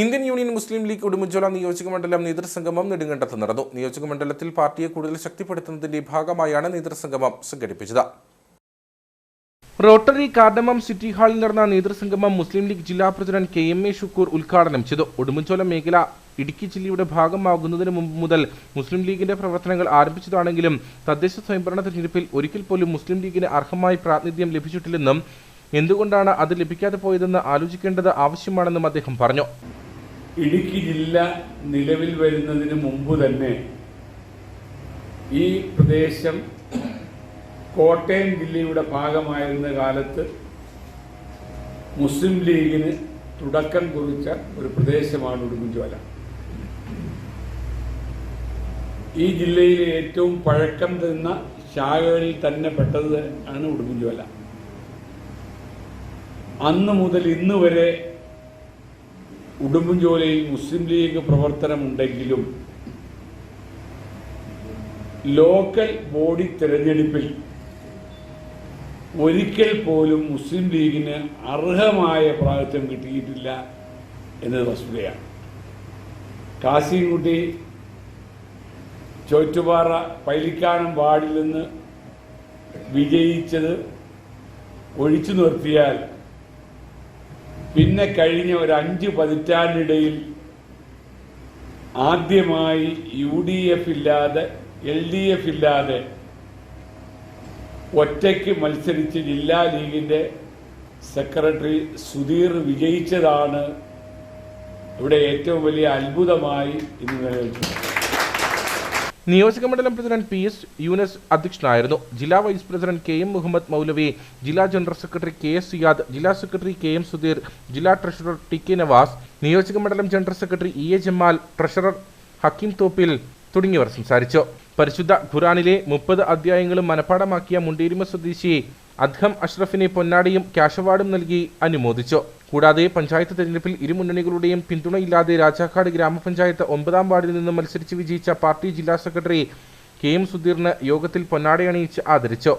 Indian Union Muslim League Udumbanchola നിയോജക മണ്ഡലം നേതൃസംഗമം നെടുങ്കണ്ടത്ത് നടന്നു. നിയോജക മണ്ഡലത്തിൽ പാർട്ടിയെ കൂടുതൽ ശക്തിപ്പെടുത്തുന്നതിന്റെ ഭാഗമായാണ് നേതൃസംഗമം സംഘടിപ്പിച്ചത്. റോട്ടറി കാർഡമം സിറ്റി ഹാളിൽ നടന്ന നേതൃസംഗമം മുസ്ലിം ലീഗ് ജില്ലാ president K M A Shukoor ഉദ്ഘാടനം ചെയ്തു. ഉടുമ്പൻചോല മേഖല ഇടുക്കി ജില്ലയുടെ ഭാഗമാകുന്നതിന് മുമ്പ് മുതൽ മുസ്ലിം ലീഗിന്റെ പ്രവർത്തനങ്ങൾ ആരംഭിച്ചതാണെങ്കിലും തദ്ദേശ സ്വയംഭരണ തെരഞ്ഞെടുപ്പിൽ ഒരിക്കൽ പോലും മുസ്ലിം ലീഗിന് അർഹമായ പ്രാതിനിധ്യം ലഭിച്ചിട്ടില്ലെന്നും എന്തുകൊണ്ടാണ് അത് ലഭിക്കാതെ പോയതെന്ന് ആലോചിക്കേണ്ടത് ആവശ്യമാണെന്നും അദ്ദേഹം പറഞ്ഞു. ഇടുക്കി ജില്ല നിലവിൽ വരുന്നതിന് മുമ്പ് തന്നെ ഈ പ്രദേശം കോട്ടയം ജില്ലയുടെ ഭാഗമായിരുന്ന കാലത്ത് മുസ്ലിം ലീഗിന് തുടക്കം കുറിച്ച ഒരു പ്രദേശമാണ് ഉടുമ്പൻചോല. ഈ ജില്ലയിലെ ഏറ്റവും പഴക്കം തന്ന ശാഖകളിൽ തന്നെ പെട്ടത് ആണ് ഉടുമ്പൻചോല. അന്ന് മുതൽ ഇന്ന് വരെ ഉടുമ്പൻചോലയിൽ മുസ്ലിം ലീഗ് പ്രവർത്തനമുണ്ടെങ്കിലും ലോക്കൽ ബോഡി തിരഞ്ഞെടുപ്പിൽ ഒരിക്കൽ പോലും മുസ്ലിം ലീഗിന് അർഹമായ പ്രാതിനിധ്യം കിട്ടിയിട്ടില്ല എന്നത് വസ്തുതയാണ്. കാസിൻകുട്ടി ചോറ്റുപാറ പൈലിക്കാനം വാർഡിൽ നിന്ന് വിജയിച്ചത് ഒഴിച്ചു നിർത്തിയാൽ പിന്നെ കഴിഞ്ഞ ഒരു അഞ്ച് പതിറ്റാണ്ടിടയിൽ ആദ്യമായി യു ഡി എഫ് ഇല്ലാതെ എൽ ഡി എഫ് ഇല്ലാതെ ഒറ്റയ്ക്ക് മത്സരിച്ച് ജില്ലാ ലീഗിന്റെ സെക്രട്ടറി സുധീർ വിജയിച്ചതാണ് ഇവിടെ ഏറ്റവും വലിയ അത്ഭുതമായി ഇന്ന് നിലനിൽക്കുന്നത്. നിയോജക മണ്ഡലം പ്രസിഡന്റ് പി എസ് യൂനസ് അധ്യക്ഷനായിരുന്നു. ജില്ലാ vice president K M Muhammad മൗലവി ജില്ലാ general secretary K S Siyad ജില്ലാ സെക്രട്ടറി കെ എം സുധീർ ജില്ലാ ട്രഷറർ ടി കെ നവാസ് നിയോജക മണ്ഡലം general secretary E A Jamal treasurer Hakkim Thoppil തുടങ്ങിയവർ സംസാരിച്ചു. പരിശുദ്ധ ഖുറാനിലെ മുപ്പത് അധ്യായങ്ങളും മനഃപ്പാടമാക്കിയ മുണ്ടേരിമ സ്വദേശി അദ്ഹം അഷ്റഫിനെ പൊന്നാടിയും ക്യാഷ് അവാർഡും നൽകി അനുമോദിച്ചു. കൂടാതെ പഞ്ചായത്ത് തെരഞ്ഞെടുപ്പിൽ ഇരുമുന്നണികളുടെയും പിന്തുണയില്ലാതെ രാജാക്കാട് ഗ്രാമപഞ്ചായത്ത് ഒമ്പതാം വാർഡിൽ നിന്ന് മത്സരിച്ച് വിജയിച്ച പാർട്ടി ജില്ലാ സെക്രട്ടറി കെ എം സുധീറിന് യോഗത്തിൽ പൊന്നാടയണിയിച്ച് ആദരിച്ചു.